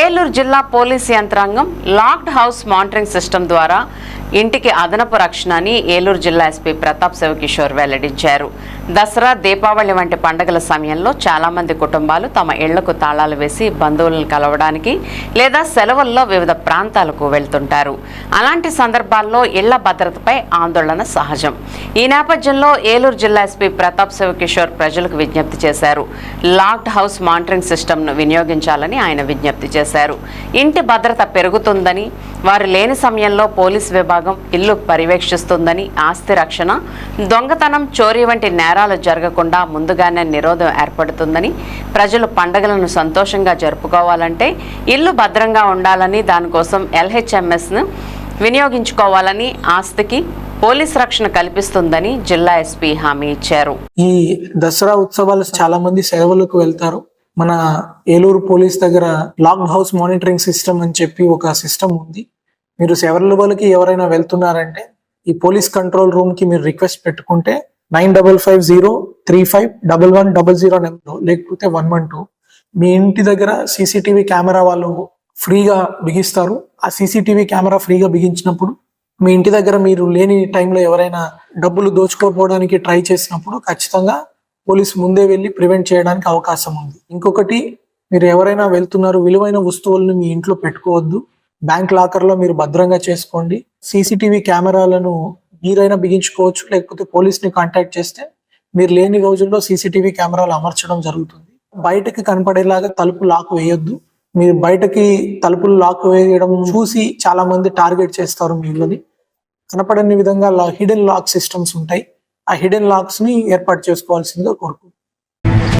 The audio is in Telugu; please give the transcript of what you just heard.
ఏలూరు జిల్లా పోలీస్ యంత్రాంగం లాక్డ్ హౌస్ మానిటరింగ్ సిస్టమ్ ద్వారా ఇంటికి అదనపు రక్షణ అని ఏలూరు జిల్లా ఎస్పీ ప్రతాప్ శివకిషోర్ వెల్లడించారు. దసరా దీపావళి వంటి పండుగల సమయంలో చాలామంది కుటుంబాలు తమ ఇళ్ళకు తాళాలు వేసి బంధువులను కలవడానికి లేదా సెలవుల్లో వివిధ ప్రాంతాలకు వెళ్తుంటారు. అలాంటి సందర్భాల్లో ఇళ్ళ భద్రతపై ఆందోళన సహజం. ఈ నేపథ్యంలో ఏలూరు జిల్లా ఎస్పీ ప్రతాప్ శివకిషోర్ ప్రజలకు విజ్ఞప్తి చేశారు. లాక్డ్ హౌస్ మానిటరింగ్ సిస్టమ్ను వినియోగించాలని ఆయన విజ్ఞప్తి చేశారు. ఇంటి భద్రత పెరుగుతుందని వారు లేని సమయంలో పోలీస్ విభాగం ఇల్లు పర్యవేక్షిస్తుందని ఆస్తి రక్షణ దొంగతనం చోరీ వంటి నేరాలు జరగకుండా ముందుగానే నిరోధం ఏర్పడుతుందని ప్రజలు పండుగలను సంతోషంగా జరుపుకోవాలంటే ఇల్లు భద్రంగా ఉండాలని దానికోసం ఎల్హెచ్ఎంఎస్ను వినియోగించుకోవాలని ఆస్తికి పోలీస్ రక్షణ కల్పిస్తుందని జిల్లా ఎస్పీ హామీ ఇచ్చారు. ఈ దసరా ఉత్సవాలు చాలా మంది సేవలకు వెళ్తారు. మన ఏలూరు పోలీస్ దగ్గర లాక్ హౌస్ మానిటరింగ్ సిస్టమ్ అని చెప్పి ఒక సిస్టమ్ ఉంది. మీరు సెలవులకి ఎవరైనా వెళ్తున్నారంటే ఈ పోలీస్ కంట్రోల్ రూమ్కి మీరు రిక్వెస్ట్ పెట్టుకుంటే nine double five zero three five double one double zero number లేకపోతే వన్ వన్ టూ. మీ ఇంటి దగ్గర సీసీటీవీ కెమెరా వాళ్ళు ఫ్రీగా బిగిస్తారు. ఆ సీసీటీవీ కెమెరా ఫ్రీగా బిగించినప్పుడు మీ ఇంటి దగ్గర మీరు లేని టైంలో ఎవరైనా డబ్బులు దోచుకోకపోవడానికి ట్రై చేసినప్పుడు ఖచ్చితంగా పోలీసు ముందే వెళ్ళి ప్రివెంట్ చేయడానికి అవకాశం ఉంది. ఇంకొకటి మీరు ఎవరైనా వెళ్తున్నారు విలువైన వస్తువులను మీ ఇంట్లో పెట్టుకోవద్దు. బ్యాంక్ లాకర్లో మీరు భద్రంగా చేసుకోండి. సీసీటీవీ కెమెరాలను మీరైనా బిగించుకోవచ్చు లేకపోతే పోలీస్ని కాంటాక్ట్ చేస్తే మీరు లేని రోజుల్లో సీసీటీవీ కెమెరాలు అమర్చడం జరుగుతుంది. బయటకి కనపడేలాగా తలుపు లాక్ వేయొద్దు. మీరు బయటకి తలుపులు లాక్ వేయడం చూసి చాలా మంది టార్గెట్ చేస్తారు మీ ఇళ్ళని కనపడని విధంగా హిడెన్ లాక్ సిస్టమ్స్ ఉంటాయి. ఆ హిడెన్ లాక్స్ని ఏర్పాటు చేసుకోవాల్సిందిగా కోరుకుంటున్నాను.